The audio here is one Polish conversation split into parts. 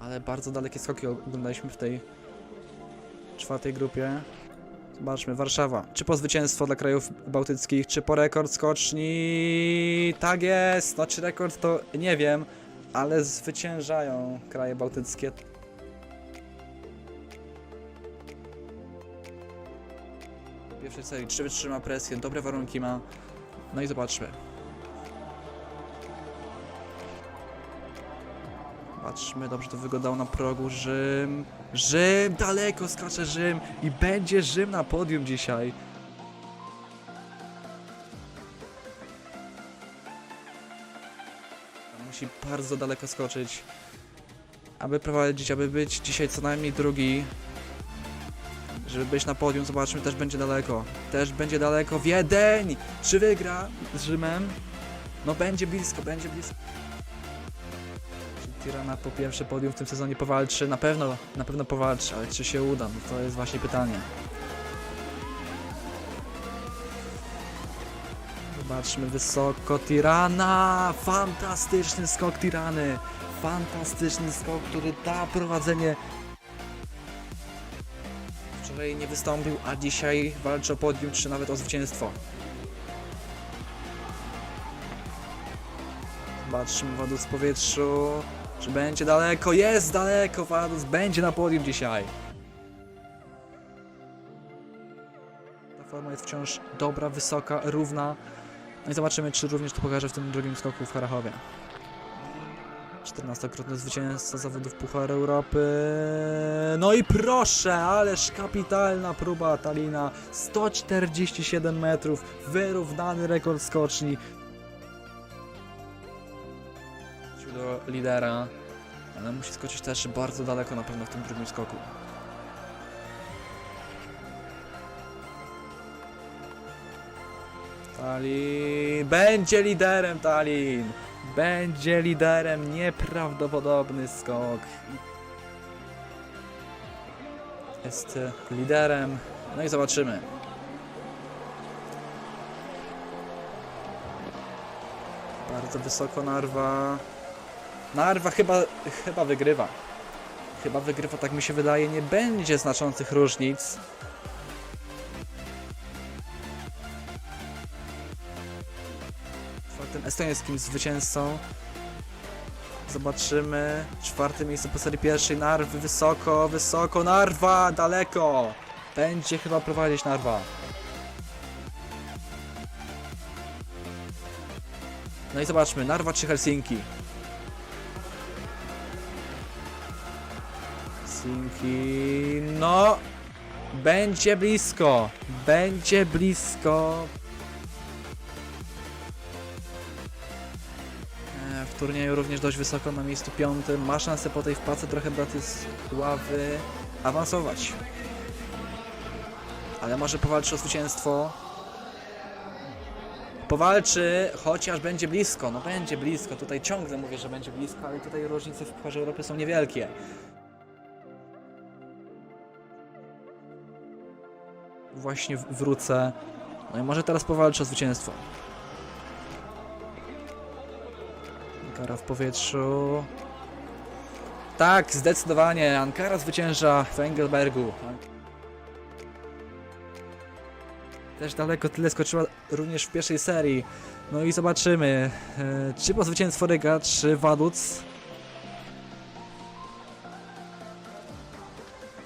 Ale bardzo dalekie skoki oglądaliśmy w tej czwartej grupie. Zobaczmy, Warszawa. Czy po zwycięstwo dla krajów bałtyckich, czy po rekord skoczni? Tak jest! No czy rekord to nie wiem, ale zwyciężają kraje bałtyckie. Pierwszej serii, czy wytrzyma presję, dobre warunki ma. No i zobaczmy. Patrzmy, dobrze to wyglądało na progu. Rzym. Rzym! Daleko skacze Rzym! I będzie Rzym na podium dzisiaj. Musi bardzo daleko skoczyć. Aby prowadzić, aby być dzisiaj co najmniej drugi. Żeby być na podium, zobaczmy, też będzie daleko. Też będzie daleko. Wiedeń! Czy wygra z Rzymem? No będzie blisko, będzie blisko. Tirana po pierwsze podium w tym sezonie powalczy? Na pewno, na pewno powalczy, ale czy się uda? No to jest właśnie pytanie. Zobaczmy wysoko Tirana! Fantastyczny skok Tirany! Fantastyczny skok, który da prowadzenie. Wczoraj nie wystąpił, a dzisiaj walczy o podium, czy nawet o zwycięstwo. Zobaczmy Wadus w powietrzu. Czy będzie daleko? Jest daleko, Wadus będzie na podium dzisiaj. Ta forma jest wciąż dobra, wysoka, równa. No i zobaczymy, czy również to pokaże w tym drugim skoku w Harachowie. 14-krotny zwycięzca zawodów Pucharu Europy. No i proszę, ależ kapitalna próba Talina. 147 metrów, wyrównany rekord skoczni. Lidera, ale musi skoczyć też bardzo daleko na pewno w tym drugim skoku. Talin będzie liderem Talin. Będzie liderem, nieprawdopodobny skok. Jest liderem. No i zobaczymy. Bardzo wysoko Narwa. Narwa chyba, chyba wygrywa. Chyba wygrywa, tak mi się wydaje. Nie będzie znaczących różnic. czwartym estońskim zwycięzcą. Zobaczymy. Czwarte miejsce po serii pierwszej. Narwy wysoko, wysoko. Narwa daleko. Będzie chyba prowadzić Narwa. No i zobaczmy. Narwa czy Helsinki? Helsinki. No. Będzie blisko. Będzie blisko. E, W turnieju również dość wysoko na miejscu piątym. Ma szansę po tej wpadce trochę Bratysławy awansować. Ale może powalczy o zwycięstwo. Powalczy, chociaż będzie blisko. No będzie blisko. Tutaj ciągle mówię, że będzie blisko, ale tutaj różnice w Pucharze Europy są niewielkie. Właśnie wrócę. No i może teraz powalczy o zwycięstwo. Ankara w powietrzu. Tak, zdecydowanie. Ankara zwycięża w Engelbergu. Też daleko tyle skoczyła również w pierwszej serii. No i zobaczymy, e, czy po zwycięstwo Ryga, czy Waduc.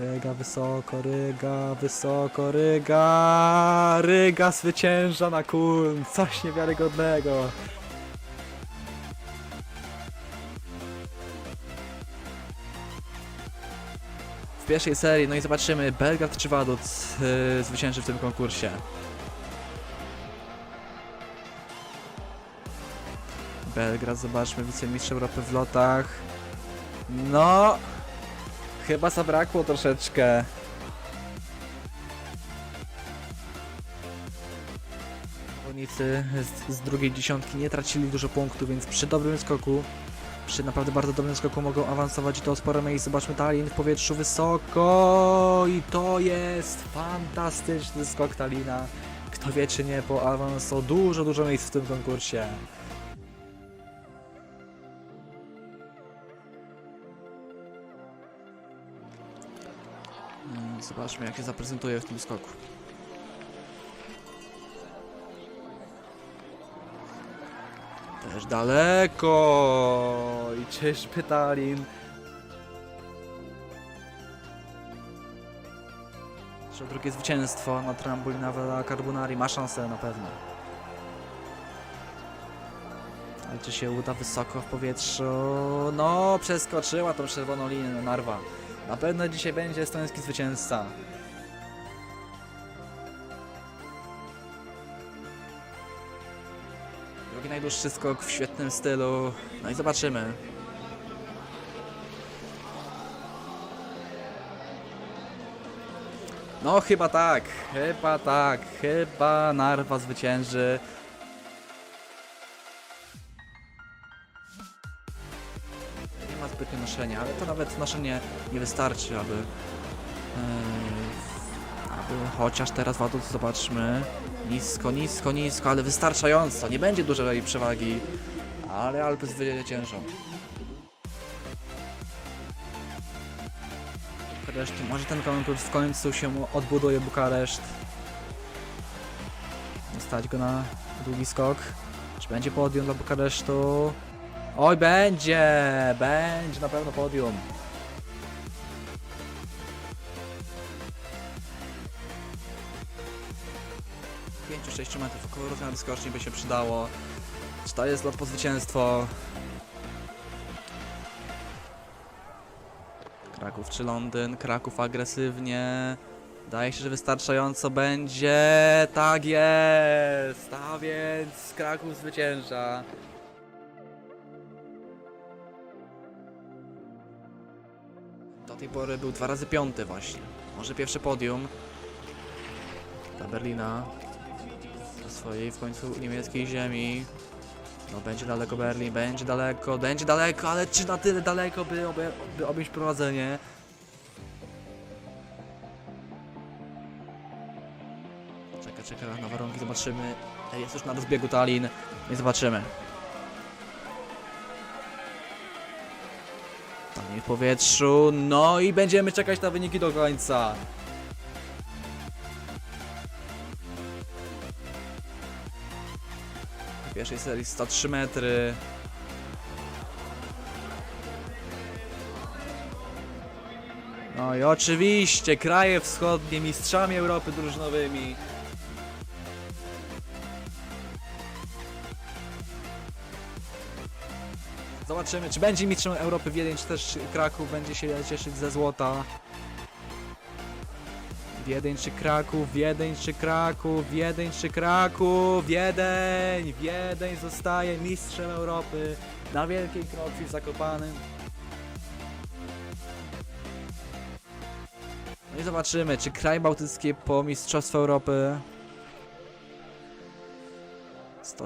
Ryga wysoko, Ryga wysoko, Ryga. Ryga zwycięża na Kulm. Coś niewiarygodnego. w pierwszej serii, no i zobaczymy, Belgrad czy Vaduz yy, zwycięży w tym konkursie. Belgrad, zobaczmy, wicemistrz Europy w lotach. No, chyba zabrakło troszeczkę. Zawodnicy z, z drugiej dziesiątki nie tracili dużo punktów, więc przy dobrym skoku przy naprawdę bardzo dobrym skoku mogą awansować i to sporo miejsc. Zobaczmy Talin w powietrzu wysoko i to jest fantastyczny skok Talina. Kto wie czy nie, po awans o dużo, dużo miejsc w tym konkursie. Zobaczmy jak się zaprezentuje w tym skoku. Też daleko i czyżby Talin Że drugie zwycięstwo na trambolinowe dla Carbonari ma szansę na pewno. Ale czy się uda wysoko w powietrzu? No, przeskoczyła tą czerwoną linię na Narwa. Na pewno dzisiaj będzie estoński zwycięzca. Drugi najdłuższy skok w świetnym stylu. No i zobaczymy. No chyba tak, chyba tak, chyba Narwa zwycięży. Ale to nawet noszenie nie wystarczy, aby... Yy, aby chociaż teraz Wadut zobaczmy. Nisko, nisko, nisko, ale wystarczająco. Nie będzie dużej przewagi, ale Alpy zwyciężą. Bukareszt. Może ten komentarz w końcu się odbuduje Bukareszt. Stać go na długi skok. Czy będzie podium dla Bukaresztu? Oj, będzie! Będzie na pewno podium. Pięciu, sześciu metrów około rozmiaru skoczni by się przydało. Czy to jest lot po zwycięstwo? Kraków czy Londyn? Kraków agresywnie. Wydaje się, że wystarczająco będzie. Tak jest! A więc Kraków zwycięża. Tej pory był dwa razy piąty właśnie. Może pierwsze podium dla Berlina. Na swojej w końcu niemieckiej ziemi. No będzie daleko Berlin, będzie daleko, będzie daleko, ale czy na tyle daleko, by, obie, by objąć prowadzenie? Czekaj, czekaj na warunki, zobaczymy. Jest już na rozbiegu Tallinn i zobaczymy. W powietrzu, no i będziemy czekać na wyniki do końca. W pierwszej serii 103 metry. No i oczywiście kraje wschodnie mistrzami Europy drużynowymi. Zobaczymy, czy będzie mistrzem Europy Wiedeń, czy też Kraków będzie się cieszyć ze złota. Wiedeń czy Kraków, Wiedeń czy Kraków, Wiedeń czy Kraków, Wiedeń, Wiedeń zostaje mistrzem Europy na Wielkiej Krokwi w Zakopanym. No i zobaczymy, czy kraj bałtycki po Mistrzostwo Europy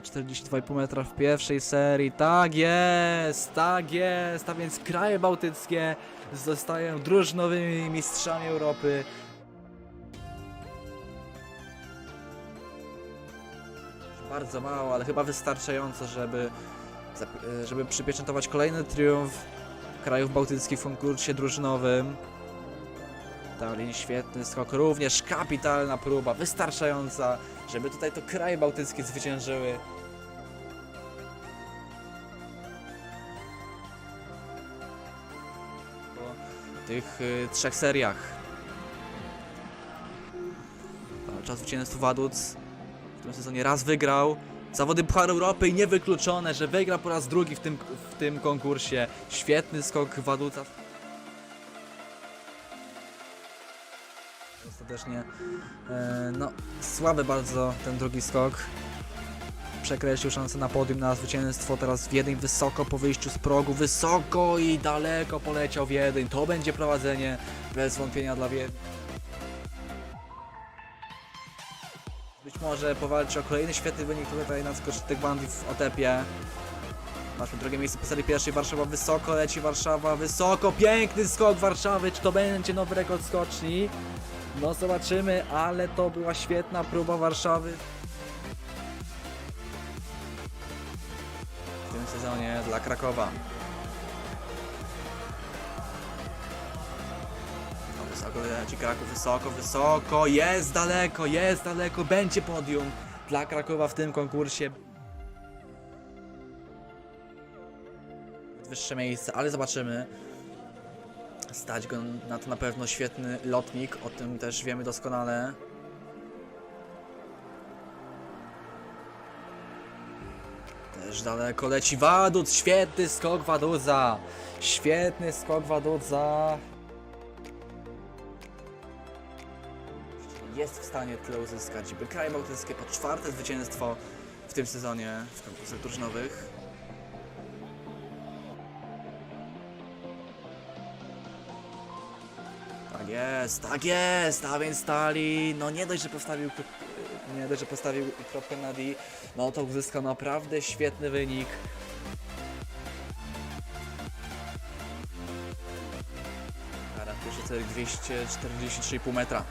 142,5 metra w pierwszej serii, tak jest, tak jest, a więc kraje bałtyckie zostają drużynowymi mistrzami Europy Bardzo mało, ale chyba wystarczająco, żeby, żeby przypieczętować kolejny triumf krajów bałtyckich w konkursie drużynowym. Tallinn świetny skok, również kapitalna próba, wystarczająca, żeby tutaj to kraje bałtyckie zwyciężyły. Tych y, trzech seriach. Czas zwycięstwo Waduc w tym sezonie raz wygrał. Zawody Pucharu Europy i niewykluczone, że wygra po raz drugi w tym, w tym konkursie. Świetny skok Waduca. Ostatecznie, e, no, słaby bardzo ten drugi skok. Przekreślił szansę na podium, na zwycięstwo. Teraz Wiedeń wysoko po wyjściu z progu. Wysoko i daleko poleciał Wiedeń. To będzie prowadzenie bez wątpienia dla Wiednia. Być może powalczy o kolejny świetny wynik tutaj na skocznych bandów w Otepie. Masz drugie miejsce po serii pierwszej, Warszawa wysoko, leci Warszawa wysoko, piękny skok Warszawy, czy to będzie nowy rekord skoczni? No zobaczymy, ale to była świetna próba Warszawy. Sezonie dla Krakowa. Nowy Wysoko leci Kraków, wysoko, wysoko, jest daleko, jest daleko, będzie podium dla Krakowa w tym konkursie. Wyższe miejsce, ale zobaczymy. Stać go na to na pewno świetny lotnik, o tym też wiemy doskonale. Też daleko leci Wadut, świetny skok Wadudza. Świetny skok Wadudza. Jest w stanie tyle uzyskać, by kraj bałtyckie po czwarte zwycięstwo w tym sezonie w konkursach drużynowych. Tak jest, tak jest, a więc Stali, no nie dość, że postawił, nie dość, że postawił kropkę na D, no to uzyskał naprawdę świetny wynik. Kara, pierwszy cel 243,5 metra.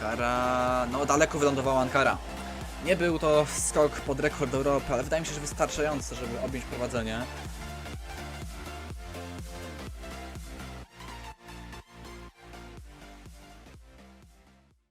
Kara, no daleko wylądowała Ankara. Nie był to skok pod rekord Europy, ale wydaje mi się, że wystarczający, żeby objąć prowadzenie.